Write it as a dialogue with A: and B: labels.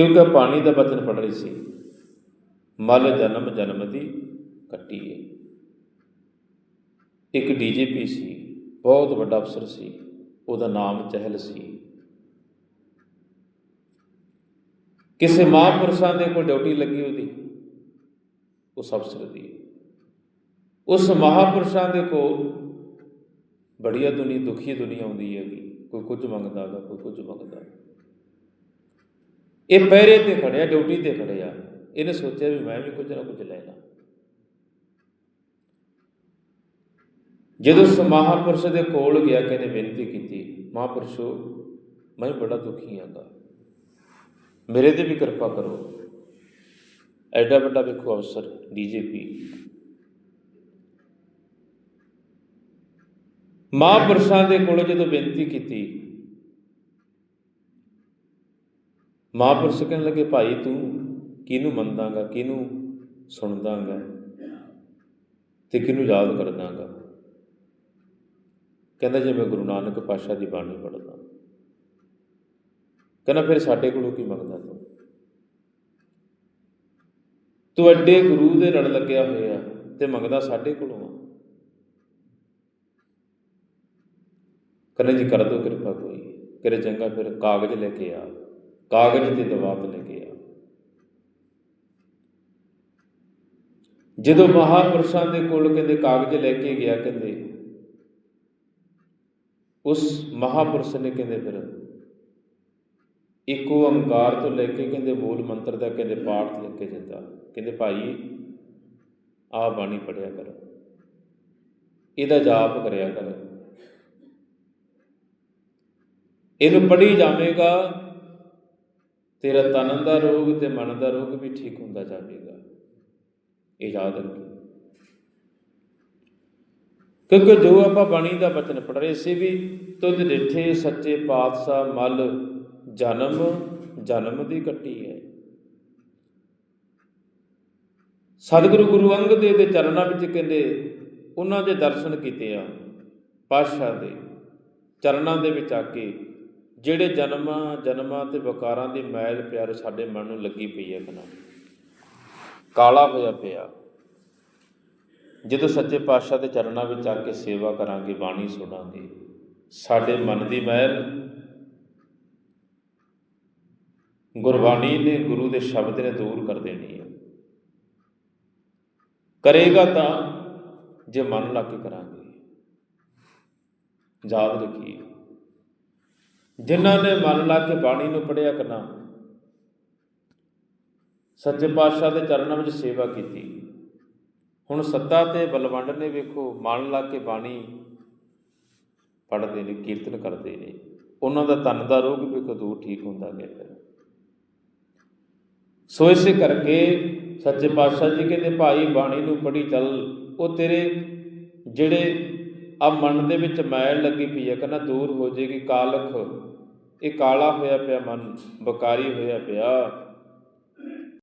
A: ਕਿਉਂਕਿ ਪਾਣੀ ਦਾ ਬਚਨ ਪੜ ਰਹੀ ਸੀ। ਮਲ ਜਨਮ ਜਨਮ ਦੀ ਕੱਟੀ ਹੈ ਇੱਕ ਡੀਜੀਪੀ ਸੀ, ਬਹੁਤ ਵੱਡਾ ਅਫਸਰ ਸੀ, ਉਹਦਾ ਨਾਮ ਚਹਿਲ ਸੀ। ਕਿਸੇ ਮਹਾਂਪੁਰਸ਼ਾਂ ਦੇ ਕੋਲ ਡਿਊਟੀ ਲੱਗੀ ਉਹਦੀ, ਉਸ ਅਫਸਰ ਦੀ। ਉਸ ਮਹਾਂਪੁਰਸ਼ਾਂ ਦੇ ਕੋਲ ਬੜੀਆ ਦੁਨੀਆ, ਦੁਖੀ ਦੁਨੀਆ ਆਉਂਦੀ ਹੈਗੀ, ਕੋਈ ਕੁਝ ਮੰਗਦਾ ਗਾ ਕੋਈ ਕੁਝ ਮੰਗਦਾ। ਇਹ ਪਹਿਰੇ ਤੇ ਖੜਿਆ ਡਿਊਟੀ ਤੇ ਖੜਿਆ ਇਹਨੇ ਸੋਚਿਆ ਵੀ ਮੈਂ ਵੀ ਕੁਝ ਨਾ ਕੁਝ ਲੈਣਾ ਜਦੋਂ ਉਸ ਮਹਾਂਪੁਰਸ਼ ਦੇ ਕੋਲ ਗਿਆ ਕਿ ਇਹਨੇ ਬੇਨਤੀ ਕੀਤੀ, ਮਹਾਂਪੁਰਸ਼ੋ, ਮੈਂ ਬੜਾ ਦੁਖੀ ਹਾਂਗਾ ਮੇਰੇ ਤੇ ਵੀ ਕਿਰਪਾ ਕਰੋ। ਐਡਾ ਵੱਡਾ ਵੇਖੋ ਅਫਸਰ ਡੀਜੀਪੀ ਮਹਾਂਪੁਰਸ਼ਾਂ ਦੇ ਕੋਲ ਜਦੋਂ ਬੇਨਤੀ ਕੀਤੀ ਮਹਾਂਪੁਰਸ਼ ਕਹਿਣ ਲੱਗੇ, ਭਾਈ, ਤੂੰ ਕਿਹਨੂੰ ਮੰਨਦਾਗਾ, ਕਿਹਨੂੰ ਸੁਣਦਾਗਾ ਤੇ ਕਿਹਨੂੰ ਯਾਦ ਕਰਦਾਗਾ? ਕਹਿੰਦਾ, ਜੇ ਮੈਂ ਗੁਰੂ ਨਾਨਕ ਪਾਤਸ਼ਾਹ ਦੀ ਬਾਣੀ ਪੜ੍ਹਦਾ ਕਹਿੰਦਾ, ਫਿਰ ਸਾਡੇ ਕੋਲੋਂ ਕੀ ਮੰਗਦਾ ਤੂੰ? ਤੂੰ ਐਡੇ ਗੁਰੂ ਦੇ ਲੜ ਲੱਗਿਆ ਹੋਇਆ ਤੇ ਮੰਗਦਾ ਸਾਡੇ ਕੋਲੋਂ ਆ? ਕਹਿੰਦਾ, ਜੀ, ਕਰ ਦੋ ਕਿਰਪਾ ਕੋਈ ਕਰੇ ਚੰਗਾ ਫਿਰ ਕਾਗਜ਼ ਲੈ ਕੇ ਆ। ਕਾਗਜ਼ ਤੇ ਦਵਾਤ ਲੈ ਕੇ ਆ। ਜਦੋਂ ਮਹਾਪੁਰਸ਼ਾਂ ਦੇ ਕੋਲ ਕਹਿੰਦੇ ਕਾਗਜ਼ ਲੈ ਕੇ ਗਿਆ ਕਹਿੰਦੇ, ਉਸ ਮਹਾਪੁਰਸ਼ ਨੇ ਕਹਿੰਦੇ ਫਿਰ ਇੱਕ ਓੰਕਾਰ ਤੋਂ ਲੈ ਕੇ ਕਹਿੰਦੇ ਮੂਲ ਮੰਤਰ ਦਾ ਕਹਿੰਦੇ ਪਾਠ ਲਿਖ ਕੇ ਦਿੱਤਾ। ਕਹਿੰਦੇ ਭਾਈ ਆ ਬਾਣੀ ਪੜਿਆ ਕਰੋ। ਇਹਦਾ ਜਾਪ ਕਰਿਆ ਕਰੋ। ਇਹਨੂੰ ਪੜ੍ਹੀ ਜਾਵੇਗਾ ਤੇਰਾ ਤਨ ਦਾ ਰੋਗ ਤੇ ਮਨ ਦਾ ਰੋਗ ਵੀ ਠੀਕ ਹੁੰਦਾ ਜਾਵੇਗਾ। ਇਹ ਯਾਦ ਰੱਖੀ ਕਿਉਂਕਿ ਜੋ ਆਪਾਂ ਬਾਣੀ ਦਾ ਬਚਨ ਪੜ ਰਹੇ ਸੀ ਵੀ ਤੁਧ ਡਿਠੇ ਸੱਚੇ ਪਾਤਸ਼ਾਹ ਮਲ ਜਨਮ ਜਨਮ ਦੀ ਕੱਟੀ ਹੈ। ਸਤਿਗੁਰੂ ਗੁਰੂ ਅੰਗਦ ਦੇਵ ਦੇ ਚਰਨਾਂ ਵਿੱਚ ਕਹਿੰਦੇ, ਉਹਨਾਂ ਦੇ ਦਰਸ਼ਨ ਕੀਤੇ ਆ ਪਾਤਸ਼ਾਹ ਦੇ ਚਰਨਾਂ ਦੇ ਵਿੱਚ ਆ ਕੇ ਜਿਹੜੇ ਜਨਮਾਂ ਜਨਮਾਂ ਤੇ ਵਿਕਾਰਾਂ ਦੀ ਮੈਲ ਪਿਆਰ ਸਾਡੇ ਮਨ ਨੂੰ ਲੱਗੀ ਪਈ ਹੈ ਕਨਾ ਕਾਲਾ ਹੋਇਆ ਪਿਆ। ਜਦੋਂ ਸੱਚੇ ਪਾਤਸ਼ਾਹ ਦੇ ਚਰਨਾਂ ਵਿੱਚ ਆ ਕੇ ਸੇਵਾ ਕਰਾਂਗੇ, ਬਾਣੀ ਸੁਣਾਂਗੇ, ਸਾਡੇ ਮਨ ਦੀ ਮੈਲ ਗੁਰਬਾਣੀ ਨੇ ਗੁਰੂ ਦੇ ਸ਼ਬਦ ਨੇ ਦੂਰ ਕਰ ਦੇਣੀ ਹੈ। ਕਰੇਗਾ ਤਾਂ ਜੇ ਮਨ ਲਾ ਕੇ ਕਰਾਂਗੇ। ਯਾਦ ਰੱਖੀਏ। ਜਿਨ੍ਹਾਂ ਨੇ ਮਨ ਲਾ ਕੇ ਬਾਣੀ ਨੂੰ ਪੜਿਆ ਕਰਨਾ ਸੱਚੇ ਪਾਤਸ਼ਾਹ ਦੇ ਚਰਨਾਂ ਵਿੱਚ ਸੇਵਾ ਕੀਤੀ। ਹੁਣ ਸੱਤਾ ਤੇ ਬਲਵੰਡ ਨੇ ਵੇਖੋ, ਮਨ ਲਾ ਕੇ ਬਾਣੀ ਪੜ੍ਹਦੇ ਨੇ, ਕੀਰਤਨ ਕਰਦੇ ਨੇ। ਉਹਨਾਂ ਦਾ ਤਨ ਦਾ ਰੋਗ ਵੀ ਵੇਖੋ ਦੂਰ ਠੀਕ ਹੁੰਦਾ ਗਿਆ ਫਿਰ ਸੋ ਇਸੇ ਕਰਕੇ ਸੱਚੇ ਪਾਤਸ਼ਾਹ ਜੀ ਕਹਿੰਦੇ, ਭਾਈ, ਬਾਣੀ ਨੂੰ ਪੜ੍ਹੀ ਚੱਲ। ਉਹ ਤੇਰੇ ਜਿਹੜੇ ਆ ਮਨ ਦੇ ਵਿੱਚ ਮੈਲ ਲੱਗੀ ਪਈ ਹੈ, ਕਹਿੰਦਾ ਦੂਰ ਹੋ ਜੇਗੀ ਕਾਲਖ। ਇਹ ਕਾਲਾ ਹੋਇਆ ਪਿਆ ਮਨ, ਬਕਾਰੀ ਹੋਇਆ ਪਿਆ।